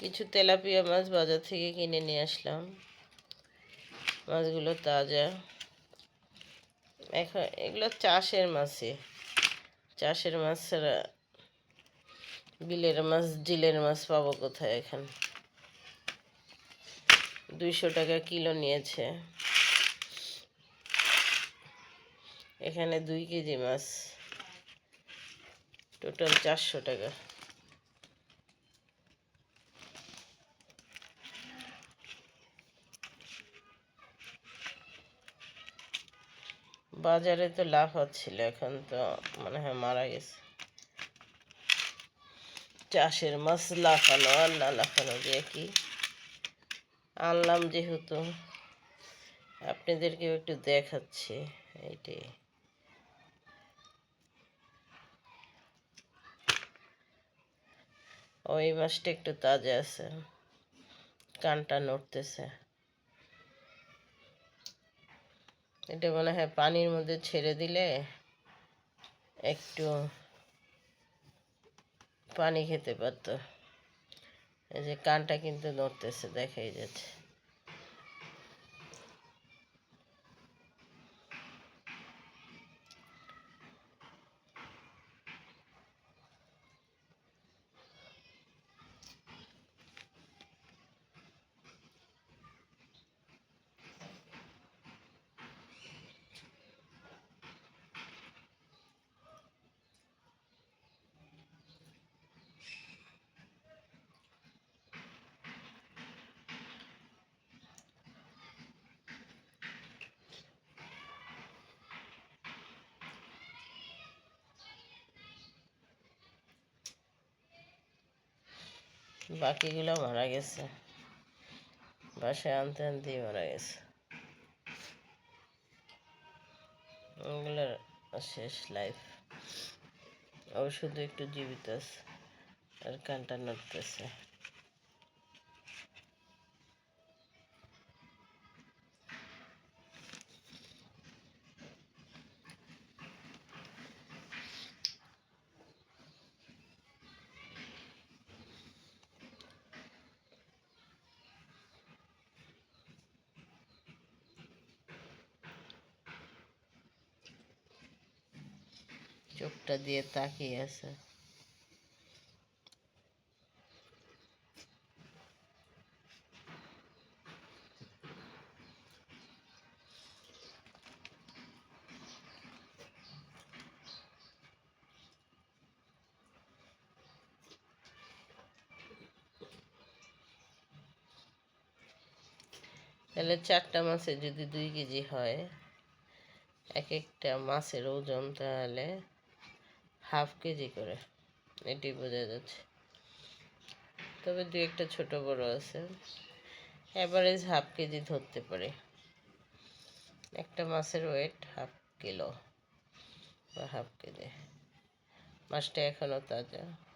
কিছু তেলাপিয়া মাছ বাজার থেকে কিনে নিয়ে আসলাম। মাছগুলো তাজা। এখন এগুলো চাষের মাছই। চাষের মাছ ছাড়া বিলের মাছ জিলের মাছ পাবো কোথায় এখন? দুইশো টাকা কিলো নিয়েছে। এখানে দুই কেজি মাছ। টোটাল চারশো টাকা। বাজারে তো লাভ হচ্ছিল, এখন তো মনে হয় মারা গেছে। চাষের মাছ লাফানো আর না লাফানো দিয়ে কি আনলাম যেহেতু। আপনাদেরকেও একটু দেখাচ্ছি এইটাই ওই মাছটা একটু তাজা আছে, কানটা নড়তেছে। এটা মনে হয় পানির মধ্যে ছেড়ে দিলে একটু পানি খেতে পারতো। এই যে কানটা কিন্তু নড়তেছে দেখাই যাচ্ছে। বাকিগুলো মারা গেছে। বাসায় আনতে আনতেই মারা গেছে। ওগুলোর শেষ লাইফ ও শুধু একটু জীবিত আছে, আর কানটা নড়তেছে। চোখটা দিয়ে তাকিয়ে আছে। তাহলে চারটা মাছে যদি দুই কেজি হয়, এক একটা মাছের ওজন তাহলে হাফ কেজি করে। এটি বোঝা যাচ্ছে। তবে দু একটা ছোট বড় আছে। অ্যাভারেজ হাফ কেজি ধরতে পারে। একটা মাছের ওয়েট হাফ কিলো বা হাফ কেজি। মাছটা এখনও তাজা।